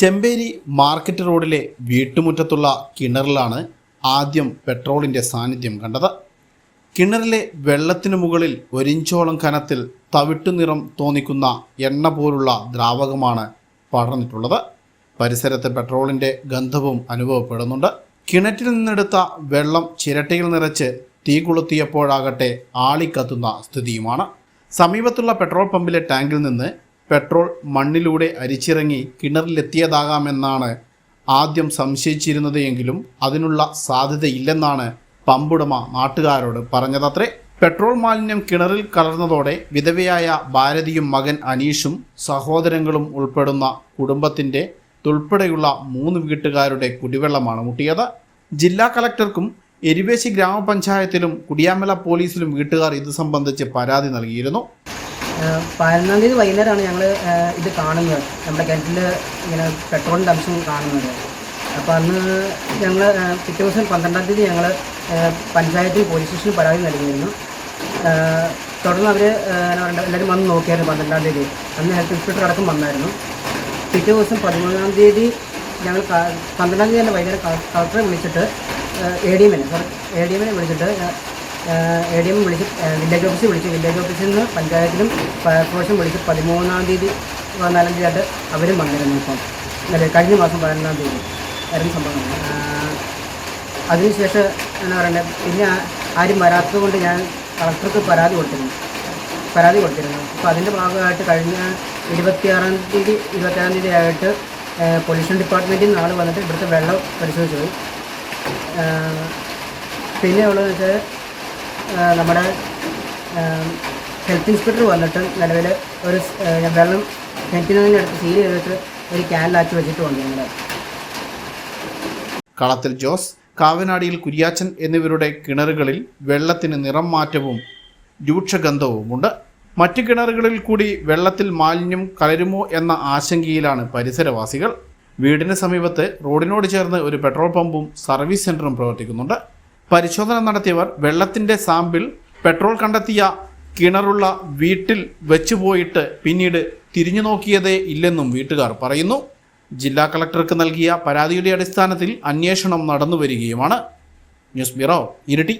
Chemperi market റോഡിലെ വീട്ടുമുറ്റത്തുള്ള കിണറിലാണ് ആദ്യം പെട്രോളിന്റെ സാന്നിധ്യം കണ്ടത്. കിണറിലെ വെള്ളത്തിനു മുകളിൽ ഒരിഞ്ചോളം കനത്തിൽ തവിട്ടു നിറം തോന്നിക്കുന്ന എണ്ണ പോലുള്ള ദ്രാവകമാണ് പടർന്നിട്ടുള്ളത്. പരിസരത്ത് പെട്രോളിന്റെ ഗന്ധവും അനുഭവപ്പെടുന്നുണ്ട്. കിണറ്റിൽ നിന്നെടുത്ത വെള്ളം ചിരട്ടയിൽ നിറച്ച് തീ കൊളുത്തിയപ്പോഴാകട്ടെ ആളിക്കത്തുന്ന സ്ഥിതിയുമാണ്. സമീപത്തുള്ള പെട്രോൾ പമ്പിലെ ടാങ്കിൽ നിന്ന് പെട്രോൾ മണ്ണിലൂടെ അരിച്ചിറങ്ങി കിണറിലെത്തിയതാകാമെന്നാണ് ആദ്യം സംശയിച്ചിരുന്നത് എങ്കിലും അതിനുള്ള സാധ്യതയില്ലെന്നാണ് പമ്പുടമ നാട്ടുകാരോട് പറഞ്ഞതത്രേ. പെട്രോൾ മാലിന്യം കിണറിൽ കലർന്നതോടെ വിധവയായ ഭാരതിയും മകൻ അനീഷും സഹോദരങ്ങളും ഉൾപ്പെടുന്ന കുടുംബത്തിന്റെ ഉൾപ്പെടെയുള്ള മൂന്ന് വീട്ടുകാരുടെ കുടിവെള്ളമാണ് മുട്ടിയത്. ജില്ലാ കളക്ടർക്കും എരിവേശി ഗ്രാമപഞ്ചായത്തിലും കുടിയാമല പോലീസിലും വീട്ടുകാർ ഇത് സംബന്ധിച്ച് പരാതി നൽകിയിരുന്നു. പതിനൊന്നാം തീയതി വൈകുന്നേരമാണ് ഞങ്ങൾ ഇത് കാണുന്നത്. നമ്മുടെ കിണറ്റിൽ ഇങ്ങനെ പെട്രോളിന്റെ അംശം കാണുന്നത്. അപ്പോൾ അന്ന് ഞങ്ങൾ പിറ്റേ ദിവസം പന്ത്രണ്ടാം തീയതി ഞങ്ങൾ പഞ്ചായത്തിൽ പോലീസ് സ്റ്റേഷനിൽ പരാതി നൽകിയിരുന്നു. തുടർന്ന് അവർ എന്നാ പറയുക എല്ലാവരും വന്ന് നോക്കിയായിരുന്നു പന്ത്രണ്ടാം തീയതി. അന്ന് ഹെൽത്ത് ഇൻസ്പെക്ടർ അടക്കം വന്നായിരുന്നു. പിറ്റേ ദിവസം പതിമൂന്നാം തീയതി ഞങ്ങൾ പന്ത്രണ്ടാം തീയതി തന്നെ വൈകുന്നേരം കളക്ടറെ വിളിച്ചിട്ട് എ ഡി എമ്മിനെ എ ഡി എമ്മിനെ വിളിച്ചിട്ട് എ ഡി എം വിളിച്ച് വില്ലേജ് ഓഫീസിൽ വിളിച്ച് വില്ലേജ് ഓഫീസിൽ നിന്ന് പഞ്ചായത്തിലും ഫയർഫോഴ്സും വിളിച്ച് പതിമൂന്നാം തീയതി പതിനാലാം തീയതി ആയിട്ട് അവരും വന്നിരുന്നു ഇപ്പം. അല്ലെ കഴിഞ്ഞ മാസം പതിനൊന്നാം തീയതി ആയിരുന്നു സംഭവം. അതിനുശേഷം എന്താ പറയുന്നത് പിന്നെ ആരും വരാത്തത് കൊണ്ട് ഞാൻ കളക്ടർക്ക് പരാതി കൊടുത്തിരുന്നു. പരാതി കൊടുത്തിരുന്നു. അപ്പോൾ അതിന്റെ ഭാഗമായിട്ട് കഴിഞ്ഞ ഇരുപത്തിയാറാം തീയതി ഇരുപത്തിയാറാം തീയതി ആയിട്ട് പൊല്യൂഷൻ ഡിപ്പാർട്ട്മെന്റിൽ നിന്ന് ആൾ വന്നിട്ട് ഇവിടുത്തെ വെള്ളം പരിശോധിച്ചു പോയി. പിന്നെ ഉള്ളതെന്ന് വെച്ചാൽ നമ്മുടെ ഹെൽത്ത് ഇൻസ്പെക്ടർ വന്നിട്ട് നിലവിൽ ഒരു വെള്ളം കിണറ്റിൽ അടുത്ത് സീൽ ചെയ്തിട്ട് ഒരു ക്യാനിലാക്കി വെച്ചിട്ടുണ്ട് ഞങ്ങൾ കളത്തിൽ ജോസ് കാവനാടിയിൽ കുര്യാച്ചൻ എന്നിവരുടെ കിണറുകളിൽ വെള്ളത്തിന് നിറം മാറ്റവും രൂക്ഷഗന്ധവുമുണ്ട്. മറ്റു കിണറുകളിൽ കൂടി വെള്ളത്തിൽ മാലിന്യം കലരുമോ എന്ന ആശങ്കയിലാണ് പരിസരവാസികൾ. വീടിന് സമീപത്ത് റോഡിനോട് ചേർന്ന് ഒരു പെട്രോൾ പമ്പും സർവീസ് സെന്ററും പ്രവർത്തിക്കുന്നുണ്ട്. പരിശോധന നടത്തിയവർ വെള്ളത്തിന്റെ സാമ്പിൾ പെട്രോൾ കണ്ടെത്തിയ കിണറുള്ള വീട്ടിൽ വെച്ചുപോയിട്ട് പിന്നീട് തിരിഞ്ഞു നോക്കിയതേ ഇല്ലെന്നും വീട്ടുകാർ പറയുന്നു. ജില്ലാ കളക്ടർക്ക് നൽകിയ പരാതിയുടെ അടിസ്ഥാനത്തിൽ അന്വേഷണം നടന്നു നടന്നുവരികയുമാണ് ന്യൂസ് ബ്യൂറോ ഇരിട്ടി.